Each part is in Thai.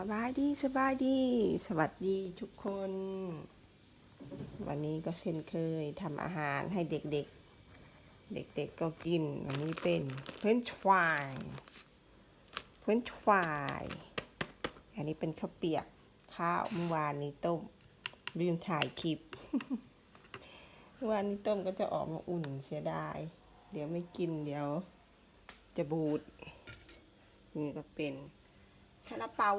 สบายดีสบายดี สวัสดีทุกคน วันนี้ก็เช่นเคยทำอาหารให้เด็กๆ เด็กๆก็กิน วันนี้เป็นเฟรนช์ฟรายเฟรนช์ฟรายอันนี้เป็นข้าวเปียกข้าวเมื่อวานนี้ต้มลืมถ่ายคลิปเมื่อวานนี้ต้มก็จะออกมาอุ่นเสียดาย เดี๋ยวไม่กินเดี๋ยวจะบูดนี่ก็เป็น ซาลาเปา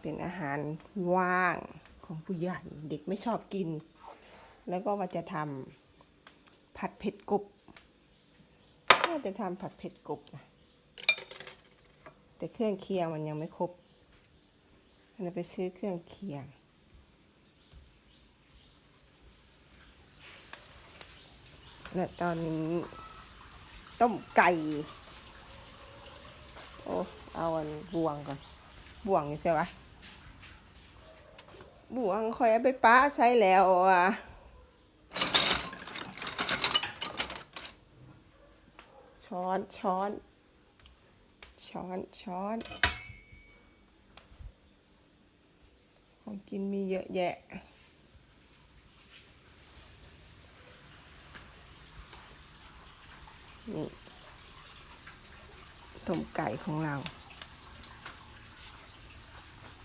เป็นอาหารว่างของผู้ใหญ่เด็กไม่ชอบกิน แล้วก็ว่าจะทำผัดเผ็ดกบว่าจะทำผัดเผ็ดกบนะแต่เครื่องเคียงมันยังไม่ครบเราไปซื้อเครื่องเคียง และตอนนี้ ต้มไก่ โอ้เอาอันบวงก่อนบวงใช่ปะบวงคอยไปป้าใส่แล้วอะช้อนช้อน ช้อนช้อนของกินมีเยอะแยะนี่ ต้มไก่ของเรา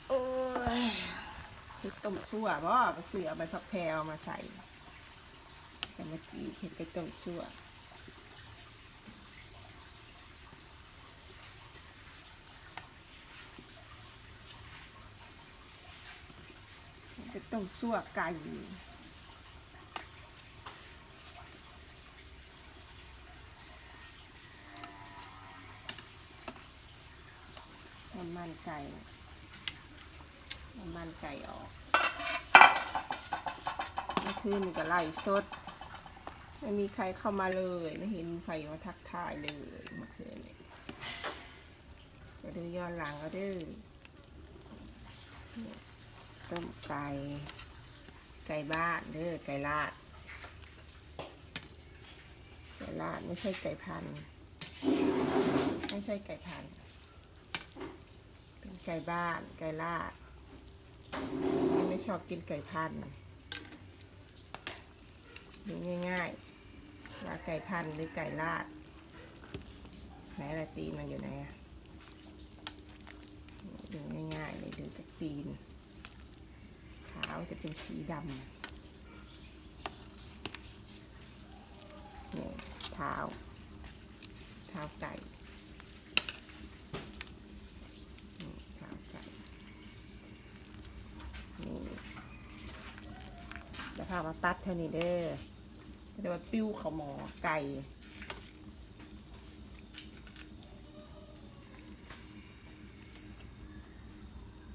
โอ้ยคือต้มซั่วบ่ไปซื้อเอาใบผักแพรวมาใส่แต่มาจีเห็ดไปต้มซั่วไปต้มซั่วไก่ มันไก่น้ำมันไก่ออกเมื่อคืนนี่ก็ไล่สด ไม่มีใครเข้ามาเลยไม่เห็นใครมาทักทายเลยเมื่อคืนนี่ก็ดูย้อนหลังก็ดื้อเต้มไก่ ไก่บ้านเด้อไก่ลาด ไก่ลาดไม่ใช่ไก่พัน ไม่ใช่ไก่พัน ไก่บ้าน ไก่ลาดไม่ชอบกินไก่พันดูง่ายๆว่าไก่พันหรือไก่ลาดไหนอะไรตีนมันอยู่ไหนอะดูง่ายๆเลยดูจากตีนเท้าจะเป็นสีดำเนี่เท้าเท้าไก่ ข้าวไก่นี่ เดี๋ยวพามาตัดเท่านี้เด้อเดี๋ยวาปิ้วเขาหมอไก่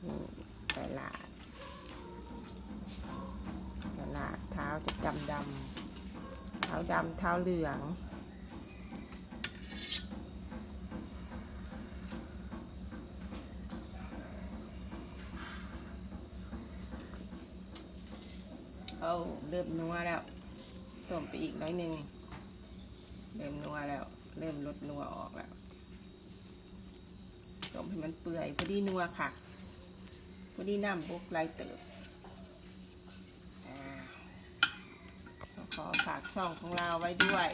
นี่ไก่ลาดไก่ลาดเท้าจะดำดำเท้าดำเท้าเหลือง เอาเริ่มนัวแล้วต้มไปอีกน้อยหนึ่งเริ่มนัวแล้ว เริ่มลดนัวออกแล้วต้มให้มันเปื่อยพอดีนัวค่ะพอดีน้ำบุกไรเติบขอฝากช่องของเราไว้ด้วย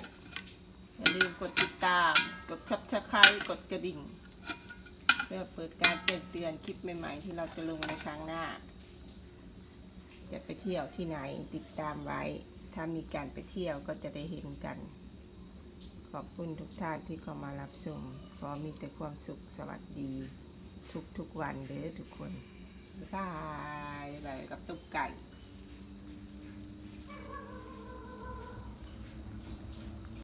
อย่าลืมกดติดตาม กดชับชะไครกดกระดิ่ง เพื่อเปิดการแจ้งเตือนคลิปใหม่ ๆ ที่เราจะลงในครั้งหน้า จะไปเที่ยวที่ไหนติดตามไว้ ถ้ามีการไปเที่ยวก็จะได้เห็นกัน ขอบคุณทุกท่านที่เข้ามารับชมขอมีแต่ความสุขสวัสดี ทุกๆวันเด้อทุกคนบายบายบ๊ายบายกับตุ๊กไก่